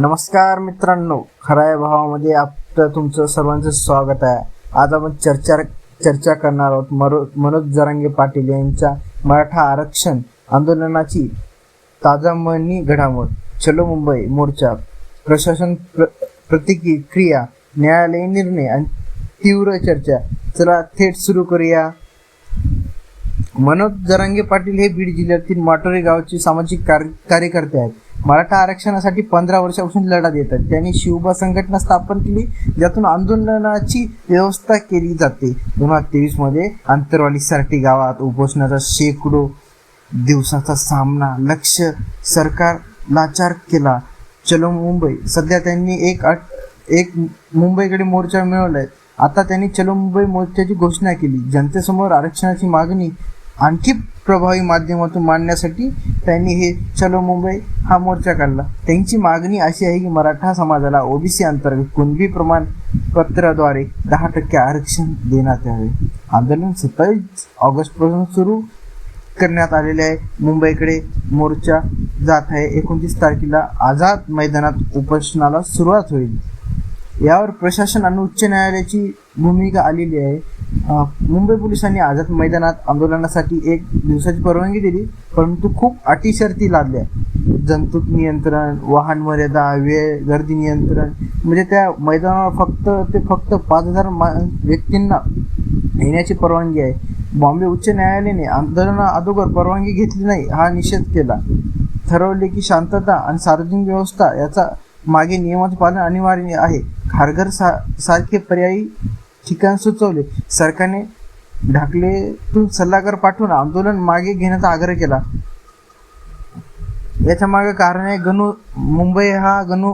नमस्कार मित्रांनो खऱ्या भावामध्ये आपलं तुमचं सर्वांचं स्वागत आहे. आज आपण चर्चा चर्चा करणार आहोत मरो मनोज जरांगे पाटील यांच्या मराठा आरक्षण आंदोलनाची ताजामणी घडामोड चलो मुंबई मोर्चा प्रशासन प्र प्रतिक्रिया न्यायालयीन निर्णय आणि तीव्र चर्चा. चला थेट सुरू करूया. मनोज जरांगे पाटील हे बीड जिल्ह्यातील माटोरे गावचे सामाजिक कार्य कार्यकर्ते आहेत. मराठा आरक्षणासाठी पंधरा वर्षापासून लढा देत आहेत. त्यांनी शिवबा संघटना स्थापन केली ज्यातून आंदोलनाची व्यवस्था केली जाते. दोन हजार तेवीसमध्ये आंतरवाली सरटी गावात उपोषणाचा शेकडो दिवसाचा सामना लक्ष सरकार लाचार केला. चलो मुंबई. सध्या त्यांनी एक आठ एक मुंबईकडे मोर्चा मिळवलाय. आता त्यांनी चलो मुंबई मोर्चाची घोषणा केली. जनतेसमोर आरक्षणाची मागणी आणखी प्रभावी माध्यमातून मांडण्यासाठी त्यांनी हे चलो मुंबई हा मोर्चा काढला. त्यांची मागणी अशी आहे की मराठा समाजाला ओबीसी अंतर्गत कुणबी प्रमाणपत्राद्वारे दहा टक्के आरक्षण देण्यात यावे. आंदोलन सत्तावीस ऑगस्टपासून सुरू करण्यात आलेले आहे. मुंबईकडे मोर्चा जात आहे. एकोणतीस तारखेला आझाद मैदानात उपोषणाला सुरुवात होईल. यावर प्रशासन आणि उच्च न्यायालयाची भूमिका आलेली आहे. मुंबई पोलिसांनी आझाद मैदानात आंदोलनासाठी एक दिवसाची परवानगी दिली परंतु खूप अटी शर्ती लादल्या. जंतूक नियंत्रण वाहन मर्यादा वेळ गर्दी नियंत्रण म्हणजे त्या मैदानावर फक्त ते फक्त पाच हजार मा व्यक्तींना येण्याची परवानगी आहे. बॉम्बे उच्च न्यायालयाने आंदोलना अगोदर परवानगी घेतली नाही हा निषेध केला. ठरवले की शांतता आणि सार्वजनिक व्यवस्था याचा मागे नियमाचे पालन अनिवार्य आहे. खारघर सा सारखे पर्यायी ठिकाण सुचवले? सरकारने ढाकलेतून सल्लागार पाठवून आंदोलन मागे घेण्याचा आग्रह केला. याच्या मागे कारण आहे गणू मुंबई हा गणू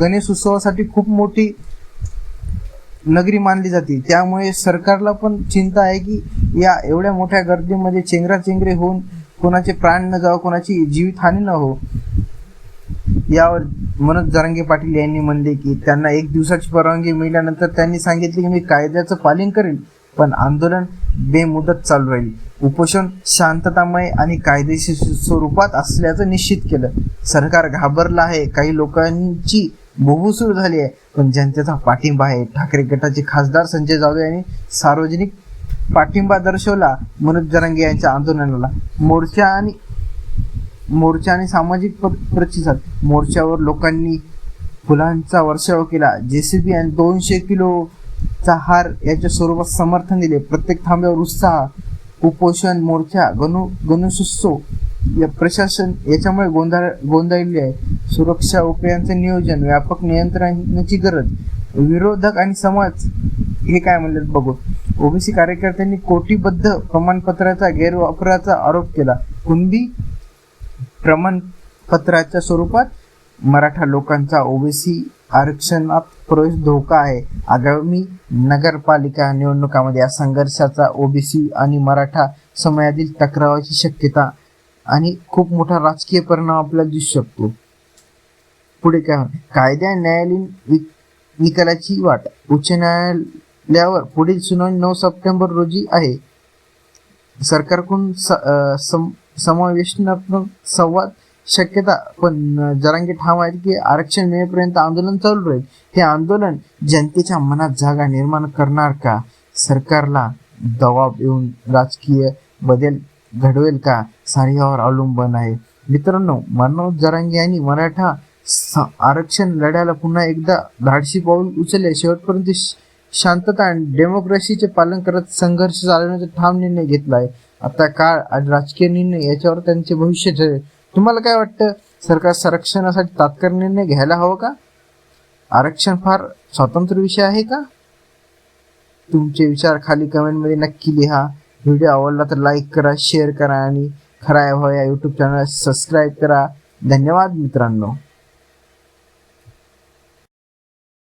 गणेश उत्सवासाठी खूप मोठी नगरी मानली जाते. त्यामुळे सरकारला पण चिंता आहे की या एवढ्या मोठ्या गर्दीमध्ये चेंगराचेंगरे होऊन कोणाचे प्राण न जावं कोणाची जीवितहानी न हो. यावर मनोज जरांगे पाटील यांनी म्हणले की त्यांना एक दिवसाची परवानगी मिळाल्यानंतर त्यांनी सांगितले की मी कायद्याचं पालन करेन पण आंदोलन बेमुदत चालू राहील. उपोषण शांततामय आणि कायदेशीर स्वरूपात असल्याचं निश्चित केलं. सरकार घाबरलं आहे. काही लोकांची बोहू सुरू झाली आहे. पण जनतेचा पाठिंबा आहे. ठाकरे गटाचे खासदार संजय जाधव यांनी सार्वजनिक पाठिंबा दर्शवला. मनोज जरांगे यांच्या आंदोलनाला मोर्चा आणि मोर्चा आणि सामाजिक प्रतिसाद. मोर्चावर लोकांनी फुलांचा वर्षाव केला. जेसीबी आणि दोनशे किलोचा हार याच्या स्वरूपात समर्थन दिले. प्रत्येक थांब्यावर उत्साह उपोषण मोर्चा गणू गणेशोत्सव या प्रशासन याच्यामुळे गोंधळ गोंधळले आहे. सुरक्षा उपायांचे नियोजन व्यापक नियंत्रणाची गरज विरोधक आणि समाज हे काय म्हणले बघू. ओबीसी कार्यकर्त्यांनी कोटीबद्ध प्रमाणपत्राचा गैरवापराचा आरोप केला. कुणबी प्रमाणपत्राच्या स्वरूपात मराठा लोकांचा ओबीसी आरक्षणात प्रवेश धोका आहे. आगामी नगरपालिका निवडणुकामध्ये या संघर्षाचा ओबीसी आणि मराठा समाजातील टकरावाची शक्यता आणि खूप मोठा राजकीय परिणाम आपल्याला दिसू शकतो. पुढे काय कायद्या कायदा न्यायालयीन निकालाची वाट. उच्च न्यायालयावर पुढील सुनावणी नऊ सप्टेंबर रोजी आहे. सरकारकडून स- सम- समावेशनात्मक संवाद शक्यता पण जरांगी जरांगे ठाम आहेत की आरक्षण मिळेपर्यंत आंदोलन चालू राहील. हे आंदोलन जनतेच्या मनात जागा निर्माण करणार का? सरकारला दबाव येऊन राजकीय बदल घडवेल का? सार्यावर अवलंबून आहे. मित्रांनो मनोज जरांगे यांनी मराठा स- आरक्षण लढ्याला पुन्हा एकदा धाडशी पाऊल उचलले. शेवटपर्यंत श- शांतता आणि डेमोक्रेसीचे पालन करत संघर्ष चालवण्याचा ठाम निर्णय घेतला आहे आता काळ आणि राजकीय निर्णय याच्यावर त्यांचे भविष्य ठरेल. तुम्हाला काय वाटतं? सरकार संरक्षणासाठी तात्काळ निर्णय घ्यायला हवं का? आरक्षण फार स्वातंत्र्य विषय आहे का? तुमचे विचार खाली कमेंटमध्ये नक्की लिहा. व्हिडिओ आवडला तर लाईक करा शेअर करा आणि खरा या यूट्यूब चॅनल सबस्क्राईब करा. धन्यवाद मित्रांनो.